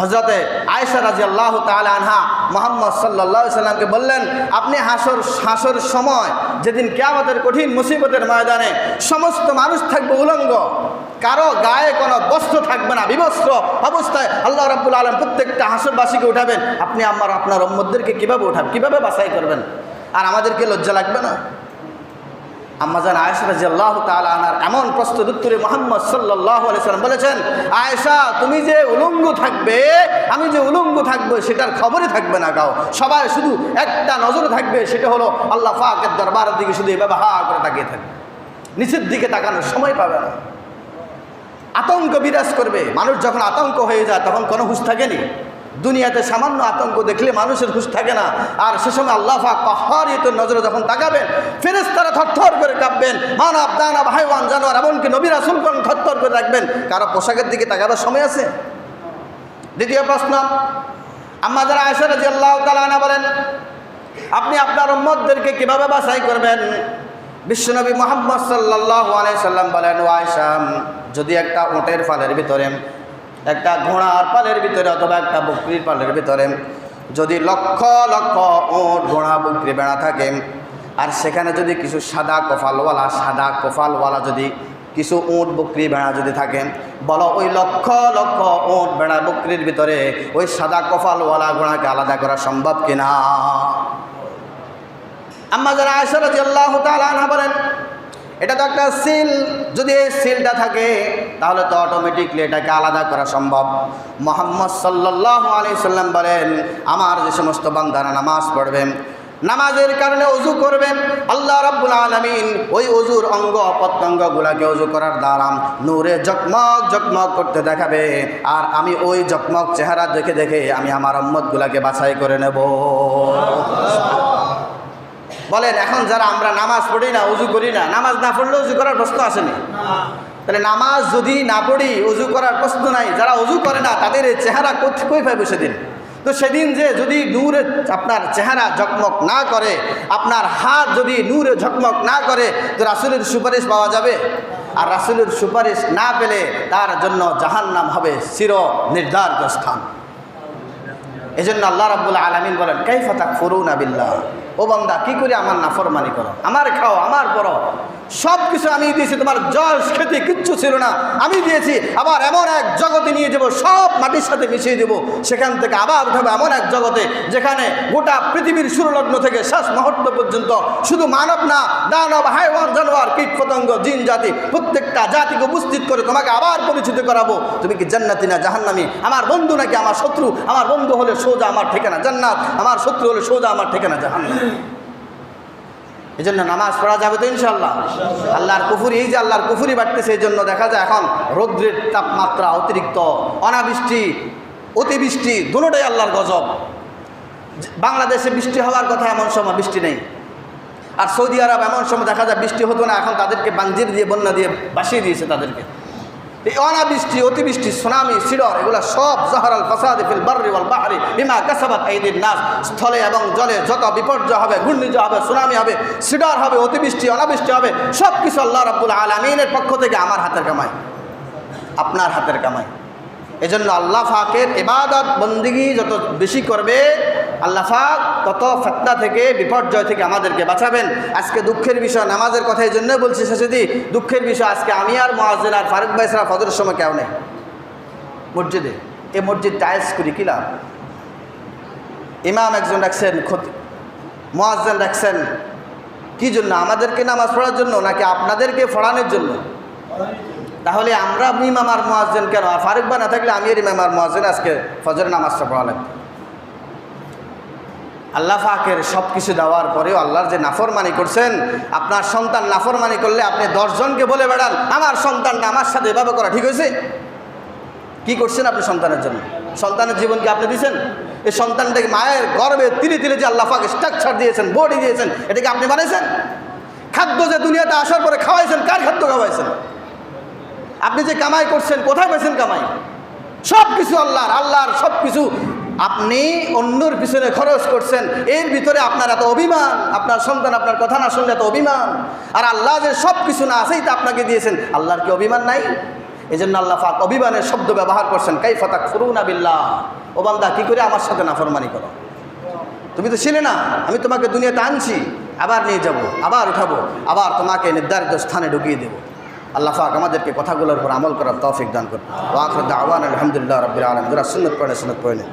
হজরতে আয়েশা রাজি আল্লাহ আনহা মোহাম্মদ সাল্লাহ সাল্লামকে বললেন, আপনি হাসর হাসর সময়, যেদিন কেয়ামতের কঠিন মুসিবতের ময়দানে সমস্ত মানুষ থাকবে উলঙ্গ, কারও গায়ে কোনো বস্ত্র থাকবে না, বিবস্ত্র অবস্থায় আল্লাহ রাব্বুল আলম প্রত্যেকটা হাসরবাসীকে উঠাবেন। আপনি আমার, আপনার উম্মদদেরকে কীভাবে উঠাবেন? কীভাবে বাছাই করবেন? আর আমাদেরকে লজ্জা লাগবে না? আম্মাজান আয়েশা রাজিয়াল্লাহ তাআলা আনার এমন প্রশ্নের উত্তরে মোহাম্মদ সাল্লাহ আলাইসাল্লাম বলেছেন, আয়েশা, তুমি যে উলঙ্গ থাকবে, আমি যে উলঙ্গ থাকব, সেটার খবরই থাকবে না কাউ সবাই শুধু একটা নজরে থাকবে, সেটা হলো আল্লাহ ফাকের দরবারের দিকে শুধু এভাবে হা করে তাকিয়ে থাকবে। নিচের দিকে তাকানোর সময় পাবে না। আতঙ্ক বিরাজ করবে। মানুষ যখন আতঙ্ক হয়ে যায়, তখন কোনো হুশ থাকেনি। দুনিয়াতে সামান্য আতঙ্ক দেখলে মানুষের হুশ থাকে না। আর সে সময় আল্লাহ পাহাড়িত নজরে যখন তাকাবেন ফেরেস তারা থরথর করে কাঁপবেন, মানব, দানব, হাইওয়ান, জানোয়ার, এমনকি নবী রাসুলগণ থরথর করে রাখবেন। কারও পোশাকের দিকে তাকাবার সময় আছে? দ্বিতীয় প্রশ্ন, আম্মা যারা আয়সা রাজি আল্লাহ তালা বলেন, আপনি আপনার উম্মতদেরকে কীভাবে বাছাই করবেন? বিশ্বনবী মোহাম্মদ সাল্লাহ আলাই সাল্লাম বলেন, ও আয়সাম যদি একটা ওটের ফালের ভিতরে একটা ঘোড়ার পালের ভিতরে অথবা একটা বকরির পালের ভিতরে যদি লক্ষ লক্ষ ওট ঘোড়া বকরি বেড়া থাকে, আর সেখানে যদি কিছু সাদা কপালওয়ালা সাদা কপালওয়ালা যদি কিছু উঁট বকরি ভেড়া যদি থাকে, বলো ওই লক্ষ লক্ষ উঁট ভেড়া বকরির ভিতরে ওই সাদা কফালওয়ালা ঘোড়াকে আলাদা করা সম্ভব কিনা? আম্মা যারা আয়সরাজি আল্লাহ তালা বলেন এটা তো একটা সিল যদি এই সিলটা থাকে, তাহলে তো অটোমেটিকলি এটাকে আলাদা করা সম্ভব। মোহাম্মদ সাল্লাহ আলি সাল্লাম বলেন, আমার যে সমস্ত বান্দারা নামাজ পড়বেন নামাজের কারণে অজু করবেন আল্লাহ রাব্বুল আলমিন ওই অজুর অঙ্গ প্রত্যঙ্গগুলাকে অজু করার দ্বারাম নূরে জকমক জকমক করতে দেখাবে। আর আমি ওই জকমক চেহারা দেখে দেখে আমি আমার আম্মদগুলাকে বাছাই করে নেব। বলেন, এখন যারা আমরা নামাজ পড়ি না, উজু করি না, নামাজ না পড়লে উজু করার প্রশ্ন আসেনি। তাহলে নামাজ যদি না পড়ি, উজু করার প্রশ্ন নাই। যারা উজু করে না, তাদের এই চেহারা কই পাইবে সেদিন? তো সেদিন যে যদি নূরে আপনার চেহারা ঝকমক না করে, আপনার হাত যদি নূরে ঝকমক না করে, তো রাসুলের সুপারিশ পাওয়া যাবে? আর রাসুলের সুপারিশ না পেলে তার জন্য জাহান্নাম হবে চির নির্ধারিত স্থান। এই জন্য আল্লাহ রাবুল আলমিন বলেন কাইফাতা ফরুন আবিল্লাহ ও বন্দা, কী করে আমার নাফরমানি করো? আমার খাও, আমার পড়ো সব কিছু আমি দিয়েছি, তোমার জস খেতে কিচ্ছু ছিল না। আমি দিয়েছি, আবার এমন এক জগতে নিয়ে যাব, সব মাটির সাথে মিশিয়ে দেব। সেখান থেকে আবার উঠাবো এমন এক জগতে, যেখানে গোটা পৃথিবীর সুরলগ্ন থেকে শেষ মুহূর্ত পর্যন্ত শুধু মানব না, দানব, হাইওয়ান, জানোয়ার, কীট, পতঙ্গ, জিন, জাতি, প্রত্যেকটা জাতিকে উপস্থিত করে তোমাকে আবার পরিচিত করাবো। তুমি কি জান্নাতি না জাহান্নামি? আমার বন্ধু নাকি আমার শত্রু? আমার বন্ধু হলে সোজা আমার ঠিকানা জান্নাত, আমার শত্রু হলে সোজা আমার ঠিকানা জাহান্নাম। এই জন্য নামাজ পড়া যাবে তো ইনশাল্লাহ আল্লাহর কুফুরি, এই যে আল্লাহর কুফুরি বাড়তেছে এই জন্য দেখা যায় এখন রৌদ্রের তাপমাত্রা অতিরিক্ত, অনাবৃষ্টি, অতিবৃষ্টি, দুটোটাই আল্লাহর গজব। বাংলাদেশে বৃষ্টি হওয়ার কথা এমন সময় বৃষ্টি নেই। আর সৌদি আরব এমন সময় দেখা যায় বৃষ্টি হতো না, এখন তাদেরকে বাঞ্জির দিয়ে, বন্যা দিয়ে বাসিয়ে দিয়েছে তাদেরকে। এই অনাবৃষ্টি, অতিবৃষ্টি, সুনামি সিডর এগুলো সব জহরাল ফাসাদ ফিল বার্রি ওয়াল বাহরি বিমা কাসাবাত আইদিন নাস। স্থলে এবং জলে যত বিপর্যয় হবে, ঘূর্ণিঝড় হবে, সুনামি হবে সিডর হবে, অতিবৃষ্টি, অনাবৃষ্টি হবে সব কিছু আল্লাহ রাব্বুল আলমিনের পক্ষ থেকে আমার হাতের কামাই। আপনার হাতের কামাই। এজন্য আল্লাহ ফাকের এবাদত বন্দিগি যত বেশি করবে আল্লাহ ফাক তত ফেতনা থেকে, বিপর্যয় থেকে আমাদেরকে বাঁচাবেন। আজকে দুঃখের বিষয়, নামাজের কথা এই জন্য বলছি শেষে দুঃখের বিষয়, আজকে আমি আর মহাজেন আর ফারুক ভাই সারা ফজরের সময় কেউ নেই। মসজিদে, এ মসজিদ টাইলস করি, কি লাভ? ইমাম একজন রাখছেন ক্ষতি মহাজেন রাখছেন। কি জন্য? আমাদেরকে নামাজ পড়ার জন্য নাকি আপনাদেরকে পড়ানোর জন্য? তাহলে আমরা ইমাম আর মহাজেন কেন? আর ফারুক বা না থাকলে আমি আর ইমাম আর মহাজেন আজকে ফজরের নামাজটা পড়া লাগবে। আল্লাহ ফাকের সব কিছু দেওয়ার পরেও আল্লাহর যে নাফরমানি করছেন, আপনার সন্তান নাফরমানি করলে আপনি দশজনকে বলে বেড়ান, আমার সন্তানটা আমার সাথে এভাবে করা ঠিক হয়েছে? কি করছেন আপনি সন্তানের জন্য? সন্তানের জীবনকে আপনি দিয়েছেন? এই সন্তানটাকে মায়ের গর্বে তিলে তিলে যে আল্লাহ ফাকে স্ট্রাকচার দিয়েছেন বডি দিয়েছেন এটাকে আপনি বানিয়েছেন? খাদ্য যে দুনিয়াতে আসার পরে খাওয়াইছেন, কার খাদ্য খাওয়াইছেন? আপনি যে কামাই করছেন, কোথায় পেয়েছেন কামাই? সব কিছু আল্লাহর আল্লাহর সব কিছু আপনি অন্যর পিছনে খরচ করছেন, এর ভিতরে আপনার এত অভিমান, আপনার সন্তান আপনার কথা না শুনলে এত অভিমান। আর আল্লাহ যে সব কিছু না আছেই তা আপনাকে দিয়েছেন, আল্লাহর কি অভিমান নাই? এই জন্য আল্লাহ পাক অভিমানের শব্দ ব্যবহার করছেন কাই ফাতাক ফুরুন আবিল্লাহ ও বান্দা, কী করে আমার সাথে নাফরমানি করো? তুমি তো ছিলে না, আমি তোমাকে দুনিয়াতে আনছি, আবার নিয়ে যাব, আবার উঠাবো, আবার তোমাকে নির্ধারিত স্থানে ঢুকিয়ে দেবো। আল্লাহ পাক আমাদেরকে কথাগুলোর উপর আমল করার তৌফিক দান করুন। ওয়াখর দাওয়ান আলহামদুলিল্লাহ রবিল আলম যারা সুন্নত পড়ে সুন্নত পড়ে